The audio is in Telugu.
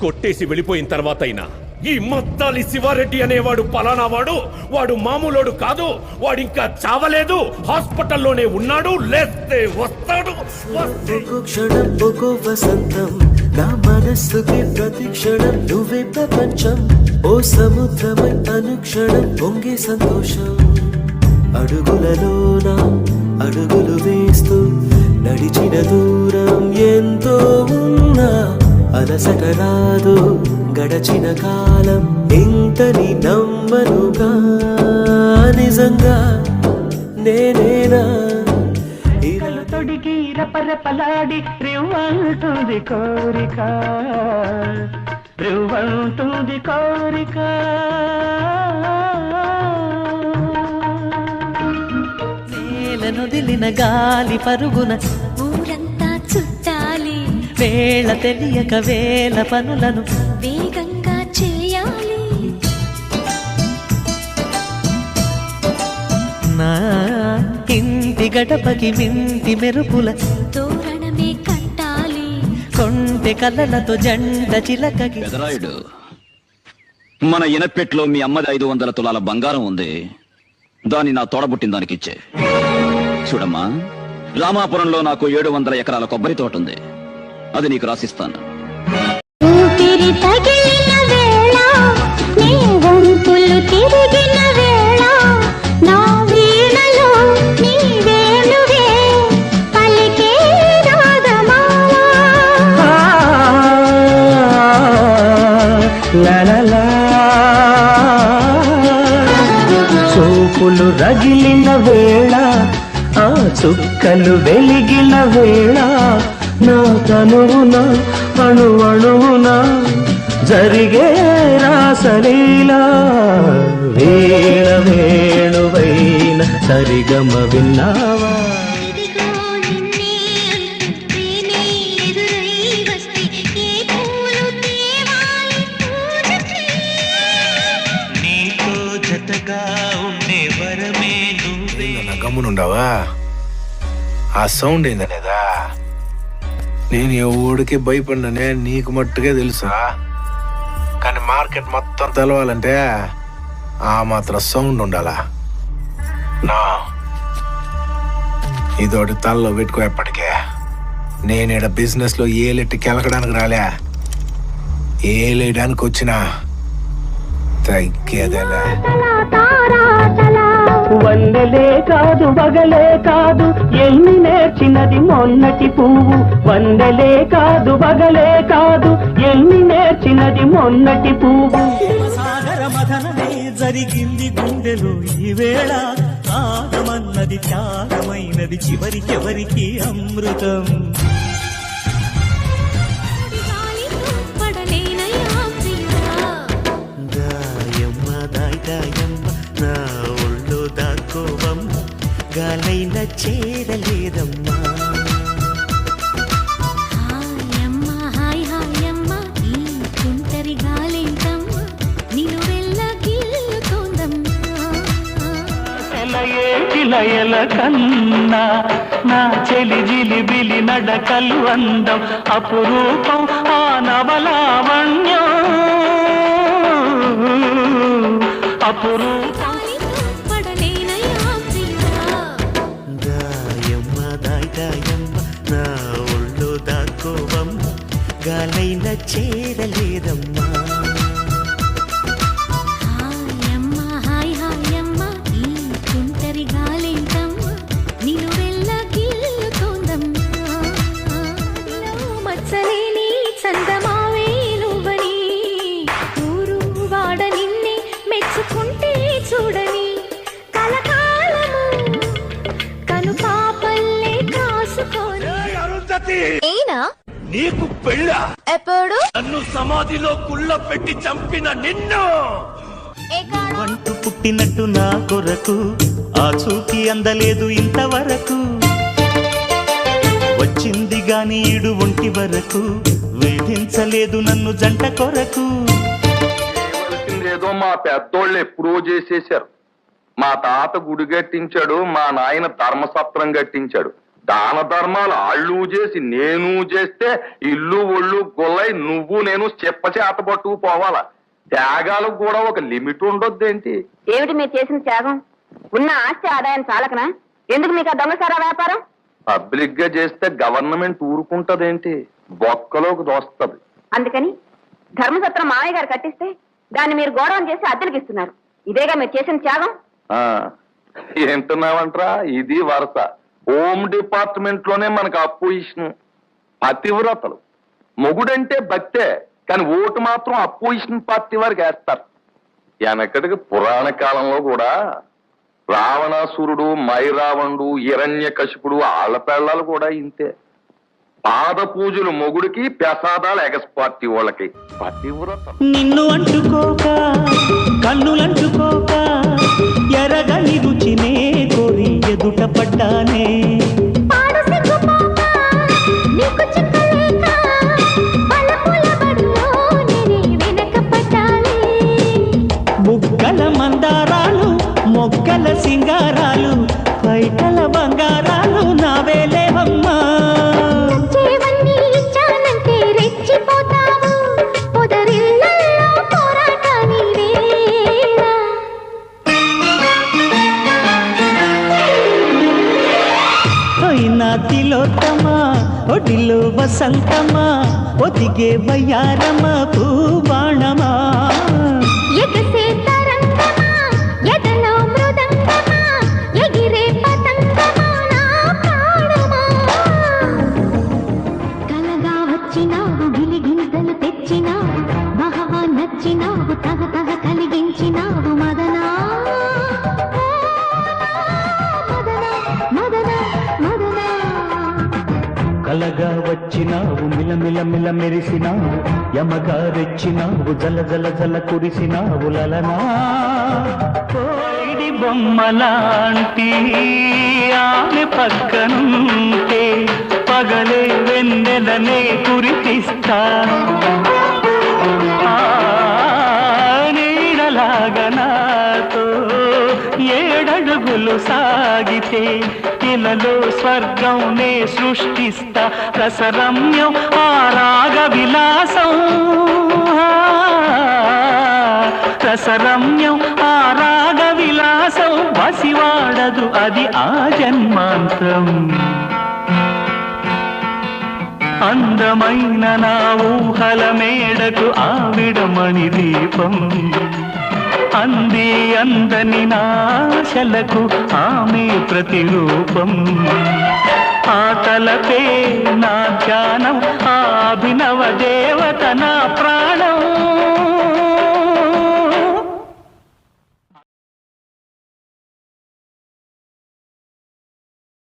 కొట్టేసి వెళ్ళిపోయిన తర్వాత అయినా ఈ మత్తాలి శివారెడ్డి అనేవాడు పలానా వాడు వాడు మామూలోడు కాదు వాడు ఇంకా చావలేదు హాస్పిటల్లోనే ఉన్నాడు లేస్తే వస్తాడు క్షణం ఒక్కో వసంతం నా మనస్సుకి ప్రతి క్షణం నువ్వే ప్రపంచం. ఓ సముద్రమై అనుక్షణం పొంగే సంతోషం. అడుగులలోన అడుగులు వేస్తూ నడిచిన దూరం ఎంతో ఉన్నా. అలసట రాదు గడచిన కాలం ఇంతని నమ్మనుగా. నిజంగా నేనేనా? ఇలా తొడిగి రపరపలాడి రివ్వంటుంది కోరిక. రివ్వంటుంది కోరిక. నేలనొదిలిన గాలి పరుగున వేళ తెలియక వేల పనులను వేగంగా చేయాలి. నా ఇంటి గడపకి వింటి మెరుపుల తోరణమే కట్టాలి. కొంటె కలలతో జంట చిలకకి పెదరాయుడు మన ఇనపెట్లో మీ అమ్మది ఐదు వందల తులాల బంగారం ఉంది. దాన్ని నా తోడబుట్టిన దానికి ఇచ్చే. చూడమ్మా రామాపురంలో నాకు ఏడు వందల ఎకరాల కొబ్బరి తోట ఉంది. అది నీకు రాసిస్తాను. చూపులు రగిలిన వేళ ఆ చుక్కలు వెలిగిన వేళ నా తనువున అణు అణువున జరిగే రాసలీలా. వేళ వేణువైన సరిగమ విన్నావా? ఇదిగో నిన్నే అంటుంటేనే ఎదురై వస్తే ఏ పూలు తేవాలి పూజకి? నీతో జతగా ఉండే వరమే నువ్వే. నా గమ్మునుండవా? ఆ సౌండ్ ఏందనేదా నేను ఎవడికి భయపడిననే నీకు మట్టుకే తెలుసా? కానీ మార్కెట్ మొత్తం తెలవాలంటే ఆ మాత్రం సౌండ్ ఉండాలా? నా. ఇదోటి తలలో పెట్టుకో ఎప్పటికే. నేనేడ ఇక్కడ బిజినెస్లో ఏలెట్టి కెలకడానికి రాలే. ఏలేయడానికి వచ్చినా తగ్గేదేలే. వందలే కాదు వగలే కాదు. ఎన్ని నేర్చినది మొన్నటి పువ్వు. వందలే కాదు వగలే కాదు. ఎన్ని నేర్చినది మొన్నటి పువ్వు. సాగర మథనమే జరిగింది గుండెలు ఈ వేళ. ఆగమన్నది త్యాగమైనది చివరికి ఎవరికి అమృతం. కిలయల కన్నా నా చెలి జిలిబిలి నడకలు అందం అపురూపం ఆ నవలావణ్యం అపురూపం ఏనా నీకు పెళ్ళ? ఎప్పుడు? నన్ను సమాధిలో కుళ్ళ పెట్టి చంపిన నిన్ను! వంటు పుట్టినట్టు నా కొరకు ఆ చూకి అందలేదు ఇంతవరకు. వచ్చింది గాని ఈడు ఒంటి వరకు వేధించలేదు నన్ను జంట కొరకు. ఏదో మా పెద్దోళ్ళు ఎప్పుడో చేసేశారు. మా తాత గుడి కట్టించాడు మా నాయన ధర్మసత్రం కట్టించాడు దాన ధర్మాలు ఆళ్ళు చేసి నేను చేస్తే ఇల్లు ఒళ్ళు గొల్లై నువ్వు నేను చెప్ప చేత పట్టుకు పోవాలా? త్యాగాలకు కూడా ఒక లిమిట్ ఉండొద్దేంటి ఏమిటి మీరు చేసిన త్యాగం? ఉన్న ఆస్తి ఆదాయం చాలకనా? ఎందుకు మీకు ఆ దొంగసారా వ్యాపారం? పబ్లిక్గా చేస్తే గవర్నమెంట్ ఊరుకుంటదేంటి? బొక్కలోకి దోస్తది. అందుకని ధర్మసత్రం మామయ్య గారు కట్టిస్తే దాన్ని మీరు గౌరవం చేసి అద్దెలకు ఇస్తున్నారు ఇదేగా మీరు చేసిన త్యాగం? ఏంటున్నావంట్రా? ఇది వరుస. హోమ్ డిపార్ట్మెంట్లోనే మనకు అపోజిషన్ పతివ్రతలు. మొగుడంటే భక్తే కానీ ఓటు మాత్రం అపోజిషన్ పార్టీ వారికి వేస్తారు. వెనకటికి పురాణ కాలంలో కూడా రావణాసురుడు మైరావణుడు హిరణ్య కశిపుడు ఆళ్ళ కూడా ఇంతే. పాద పూజలు మొగుడికి ప్రసాదాలు ఎగస్ పార్టీ వాళ్ళకి. పతివ్రత నిన్ను అంటుకోక కన్నులంటుకోక பட்டானே తిలోత్తమా ఒడిలో వసంతమా ఒదిగే వయ్యారమా? పూబాణమా ఎగసే అలగా వచ్చినావు మిలమిల మిల మెరిసినావు యమగా రెచ్చినావు జల జల జల కురిసినావు లలనా. కోయిడి బొమ్మలాంటి ఆమె పక్కనుంటే పగలే వెన్నెలనే కురిపిస్తా. సాగితే ఇలలో స్వర్గం నే సృష్టిస్తా రసరమ్యం ఆ రాగ విలాసం. రసరమ్యం ఆ రాగ విలాసం వసివాడదు అది ఆ జన్మాంతం అందమైన నా ఊహల మేడకు ఆవిడమణి దీపం. అంది అందని నాశలకు ఆమె ప్రతిరూపం. ఆటలపే నా ధ్యానం ఆ అభినవ దేవత నా ప్రాణ.